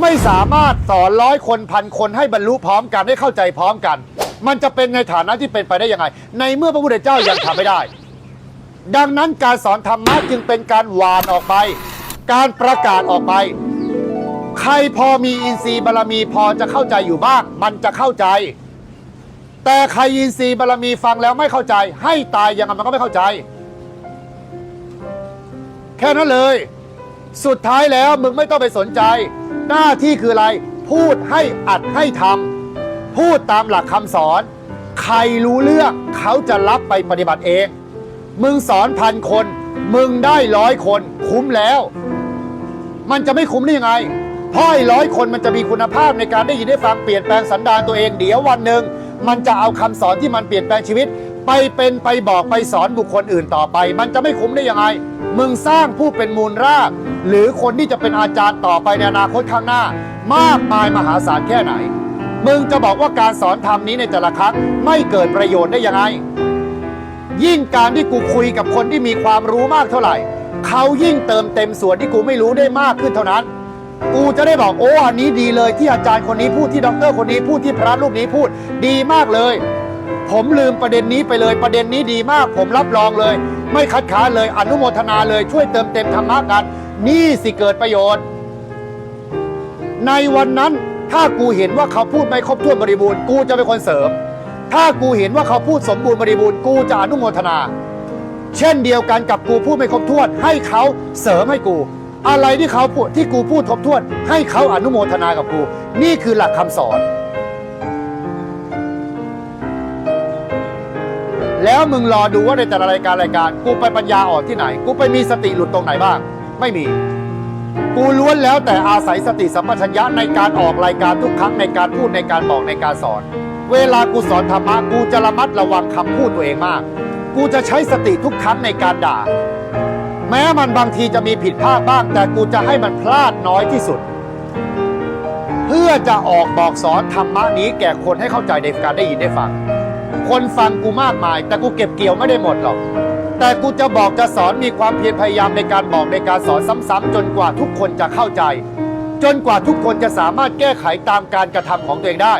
ไม่สามารถสอนร้อยคนพันคนให้บรรลุพร้อมกันให้เข้าใจพร้อมกัน มันจะเป็นในฐานะที่เป็นไปได้ยังไง ในเมื่อพระพุทธเจ้ายังทำไม่ได้ ดังนั้นการสอนธรรมะจึงเป็นการหวานออกไป การประกาศออกไป ใครพอมีอินทรีย์บารมีพอจะเข้าใจอยู่บ้าง มันจะเข้าใจ แต่ใครอินทรีย์บารมีฟังแล้วไม่เข้าใจ ให้ตายยังไงมันก็ไม่เข้าใจ แค่นั้นเลย สุดท้ายแล้วมึงไม่ต้องไปสนใจ หน้าที่คืออะไร พูดให้อัดให้ทำพูดตามหลักคำสอน ใครรู้เรื่องเขาจะรับไปปฏิบัติเอง มึงสอนพันคน มึงได้ร้อยคน คุ้มแล้ว มันจะไม่คุ้มได้ยังไงเพราะไอ้ร้อยคนมันจะมีคุณภาพในการได้ยินได้ฟังเปลี่ยนแปลงสันดานตัวเองเดี๋ยววันหนึ่งมันจะเอาคำสอนที่มันเปลี่ยนแปลงชีวิต ไปเป็นไปบอกไปสอนบุคคลอื่นต่อไป มันจะไม่คุ้มได้ยังไง มึงสร้างผู้เป็นมูลราก หรือคนที่จะเป็นอาจารย์ต่อไปในอนาคตข้างหน้า มากมายมหาศาลแค่ไหน มึงจะบอกว่าการสอนธรรมนี้ในแต่ละครั้งไม่เกิดประโยชน์ได้ยังไง ยิ่งการที่กูคุยกับคนที่มีความรู้มากเท่าไหร่ เขายิ่งเติมเต็มส่วนที่กูไม่รู้ได้มากขึ้นเท่านั้นกูจะได้บอกโอ้อันนี้ดีเลยที่อาจารย์คนนี้พูดที่ด็อกเตอร์คนนี้พูดที่พระรูปนี้พูดดีมากเลย ผมลืมประเด็นนี้ไปเลยประเด็นนี้ดีมาก ผมรับรองเลย ไม่คัดค้านเลยอนุโมทนาเลยช่วยเติมเต็มธรรมะกัน นี่สิเกิดประโยชน์ ในวันนั้นถ้ากูเห็นว่าเขาพูดไม่ครบถ้วนบริบูรณ์กูจะเป็นคนเสริม ถ้ากูเห็นว่าเขาพูดสมบูรณ์บริบูรณ์กูจะอนุโมทนา เช่นเดียวกันกับกูพูดไม่ครบถ้วน ให้เขาเสริมให้กู อะไรที่เขาพูดที่กูพูดครบถ้วน ให้เขาอนุโมทนากับกู นี่คือหลักคำสอน แล้วมึงรอดูว่าในแต่ละรายการรายการ กูไปปัญญาอ่อนที่ไหน กูไปมีสติหลุดตรงไหนบ้าง ไม่มี กูล้วนแล้วแต่อาศัยสติสัมปชัญญะในการออกรายการทุกครั้งในการพูดในการบอกในการสอน เวลากูสอนธรรมะกูจะระมัดระวังคำพูดตัวเองมาก กูจะใช้สติทุกครั้งในการด่า แม้มันบางทีจะมีผิดพลาดบ้าง แต่กูจะให้มันพลาดน้อยที่สุด เพื่อจะออกบอกสอนธรรมะนี้แก่คนให้เข้าใจในการได้ยินได้ฟัง คนฟังกูมากมาย แต่กูเก็บเกี่ยวไม่ได้หมดหรอก แต่กูจะบอกจะสอนมีความเพียรพยายามในการบอกในการสอนซ้ำๆจนกว่าทุกคนจะเข้าใจ จนกว่าทุกคนจะสามารถแก้ไขตามการกระทำของตัวเองได้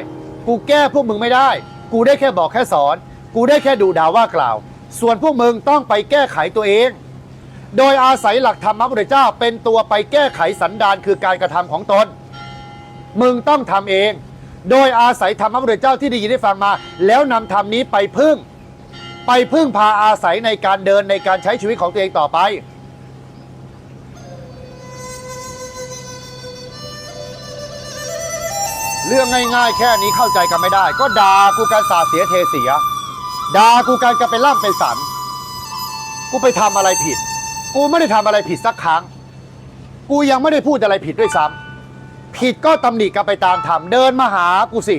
กูแก้พวกมึงไม่ได้ กูได้แค่บอกแค่สอน กูได้แค่ดูด่าว่ากล่าว ส่วนพวกมึงต้องไปแก้ไขตัวเอง โดยอาศัยหลักธรรมพระพุทธเจ้าเป็นตัวไปแก้ไขสันดานคือการกระทำของตน มึงต้องทำเอง โดยอาศัยธรรมพระพุทธเจ้าที่ได้ยินได้ฟังมา แล้วนำธรรมนี้ไปพึ่ง ไปพึ่งพาอาศัยในการเดินในการใช้ชีวิตของตัวเองต่อไป เรื่องง่ายๆ แค่นี้เข้าใจกันไม่ได้ ก็ด่ากูการสาดเสียเทเสียด่ากูการกระเป็นล่ำเป็นสันกูไปทำอะไรผิด กูไม่ได้ทำอะไรผิดสักครั้ง กูยังไม่ได้พูดอะไรผิดด้วยซ้ำ ผิดก็ตำหนิกันไปตามธรรมเดินมาหากูสิ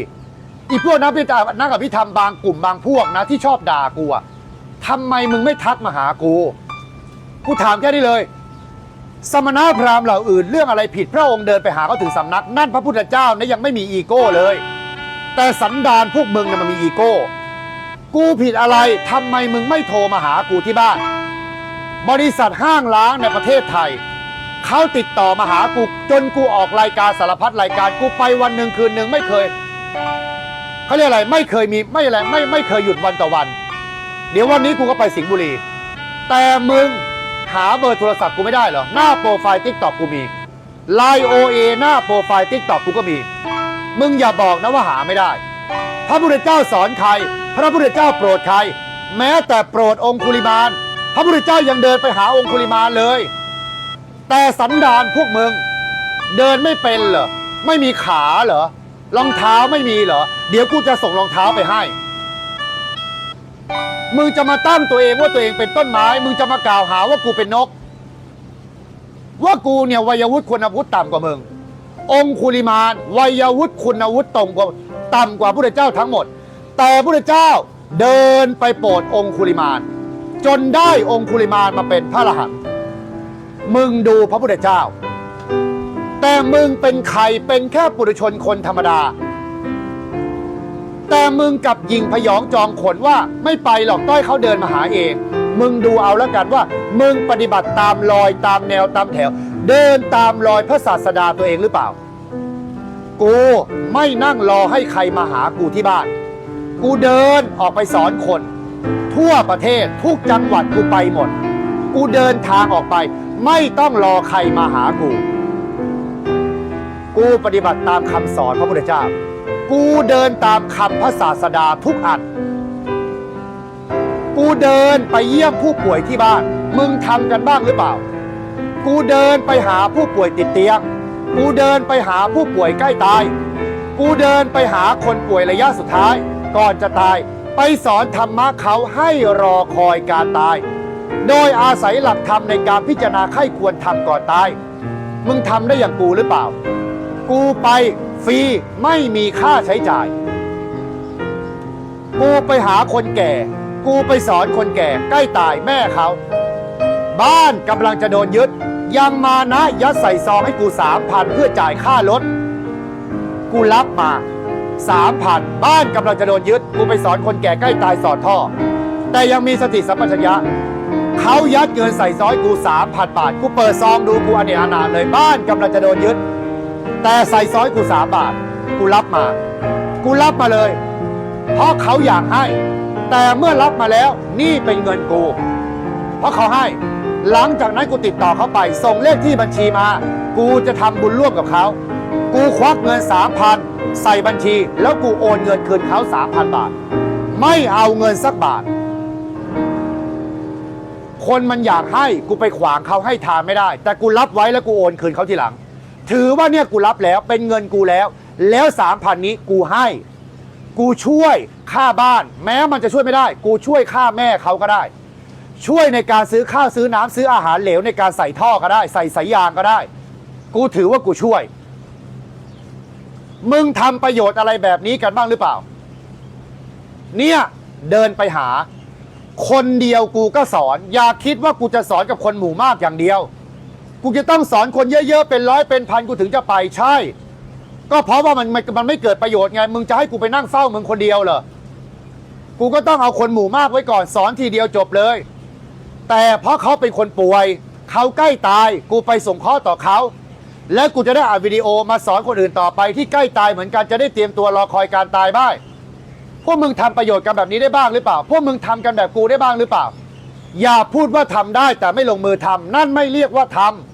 อีพวกนักพิจารนักอภิธรรมบางกลุ่มบางพวกนะที่ชอบด่ากูอะทำไมมึงไม่ทักมาหากูกูถามแค่นี้เลย สมณพราหมณ์เหล่าอื่นเรื่องอะไรผิดพระองค์เดินไปหาเขาถึงสำนัก นั่นพระพุทธเจ้านะยังไม่มีอีโก้เลย แต่สันดานพวกมึงเนี่ยมันมีอีโก้ กูผิดอะไรทำไมมึงไม่โทรมาหากูที่บ้าน บริษัทห้างล้างในประเทศไทย เขาติดต่อมาหากูจนกูออกรายการสารพัดรายการกูไปวันหนึ่งคืนหนึ่งไม่เคยเขาเรียกอะไรไม่เคยมีไม่อะไรไม่ไม่เคยหยุดวันต่อวัน เดี๋ยววันนี้กูก็ไปสิงห์บุรี แต่มึงหาเบอร์โทรศัพท์กูไม่ได้เหรอหน้าโปรไฟล์ทิกตอกกูมีไลโอเอหน้าโปรไฟล์ทิกตอกกูก็มี มึงอย่าบอกนะว่าหาไม่ได้ พระพุทธเจ้าสอนใคร พระพุทธเจ้าโปรดใคร แม้แต่โปรดองคุลิมานพระพุทธเจ้ายังเดินไปหาองคุลิมานเลย แต่สันดานพวกมึง เดินไม่เป็นเหรอ ไม่มีขาเหรอ รองเท้าไม่มีเหรอ เดี๋ยวกูจะส่งรองเท้าไปให้ มึงจะมาตั้งตัวเองว่าตัวเองเป็นต้นไม้ มึงจะมากล่าวหาว่ากูเป็นนก ว่ากูเนี่ยวัยวุฒิคุณวุฒิต่ำกว่ามึง องคุลิมานวัยวุฒิคุณวุฒิต่ำกว่าต่ำกว่าพระเจ้าทั้งหมด แต่พระเจ้าเดินไปโปรดองคุลิมาน จนได้องคุลิมานมาเป็นพระอรหันต์ มึงดูพระพุทธเจ้า แต่มึงเป็นใครเป็นแค่ปุถุชนคนธรรมดา แต่มึงกลับยิงพยองจองขนว่าไม่ไปหรอกต้อยเขาเดินมาหาเอง มึงดูเอาแล้วกันว่า มึงปฏิบัติตามรอยตามแนวตามแถว เดินตามรอยพระศาสดาตัวเองหรือเปล่า กูไม่นั่งรอให้ใครมาหากูที่บ้าน กูเดินออกไปสอนคน ทั่วประเทศทุกจังหวัดกูไปหมด กูเดินทางออกไป ไม่ต้องรอใครมาหากู กูปฏิบัติตามคำสอนพระพุทธเจ้า กูเดินตามคำพระศาสดาทุกอัน กูเดินไปเยี่ยมผู้ป่วยที่บ้าน มึงทำกันบ้างหรือเปล่า กูเดินไปหาผู้ป่วยติดเตียง กูเดินไปหาผู้ป่วยใกล้ตาย กูเดินไปหาคนป่วยระยะสุดท้าย ก่อนจะตาย ไปสอนธรรมะเขาให้รอคอยการตาย โดยอาศัยหลักธรรมในการพิจารณาไข้ควรทำก่อนตาย มึงทำได้อย่างกูหรือเปล่า กูไปฟรีไม่มีค่าใช้จ่าย กูไปหาคนแก่ กูไปสอนคนแก่ใกล้ตายแม่เขา บ้านกำลังจะโดนยึด ยังมานะยัดใส่ซองให้กูสามพันเพื่อจ่ายค่ารถ กูรับมาสามพันบ้านกำลังจะโดนยึด กูไปสอนคนแก่ใกล้ตายสอดท่อ แต่ยังมีสติสัมปชัญญะ เขายัดเงินใส่ซอยกูสามพันบาท กูเปิดซองดูกูอเนกอนาถเลยบ้านกำลังจะโดนยึด แต่ใส่ซอยกูสามบาท กูรับมา กูรับมาเลย เพราะเขาอยากให้ แต่เมื่อรับมาแล้วนี่เป็นเงินกู เพราะเขาให้ หลังจากนั้นกูติดต่อเขาไป ส่งเลขที่บัญชีมา กูจะทำบุญร่วมกับเขา กูควักเงินสามพันใส่บัญชี แล้วกูโอนเงินคืนเขาสามพันบาท ไม่เอาเงินสักบาท คนมันอยากให้กูไปขวางเขาให้ทานไม่ได้ แต่กูรับไว้แล้วกูโอนคืนเขาทีหลัง ถือว่าเนี่ยกูรับแล้วเป็นเงินกูแล้ว แล้วสามพันนี้กูให้ กูช่วยค่าบ้าน แม้มันจะช่วยไม่ได้ กูช่วยค่าแม่เขาก็ได้ ช่วยในการซื้อข้าวซื้อน้ำซื้ออาหารเหลวในการใส่ท่อก็ได้ ใส่สายยางก็ได้ กูถือว่ากูช่วย มึงทำประโยชน์อะไรแบบนี้กันบ้างหรือเปล่า เนี่ยเดินไปหา คนเดียวกูก็สอน อย่าคิดว่ากูจะสอนกับคนหมู่มากอย่างเดียว กูจะต้องสอนคนเยอะๆเป็นร้อยเป็นพันกูถึงจะไปใช่ ก็เพราะว่ามันมันมันไม่เกิดประโยชน์ไงมึงจะให้กูไปนั่งเฝ้ามึงคนเดียวเหรอกูก็ต้องเอาคนหมู่มากไว้ก่อนสอนทีเดียวจบเลย แต่เพราะเขาเป็นคนป่วยเขาใกล้ตาย กูไปส่งข้อต่อเขาแล้วกูจะได้อัดวิดีโอมาสอนคนอื่นต่อไปที่ใกล้ตายเหมือนกันจะได้เตรียมตัวรอคอยการตายบ้าง พวกมึงทำประโยชน์กันแบบนี้ได้บ้างหรือเปล่า พวกมึงทำกันแบบกูได้บ้างหรือเปล่า อย่าพูดว่าทำได้แต่ไม่ลงมือทำนั่นไม่เรียกว่าทำ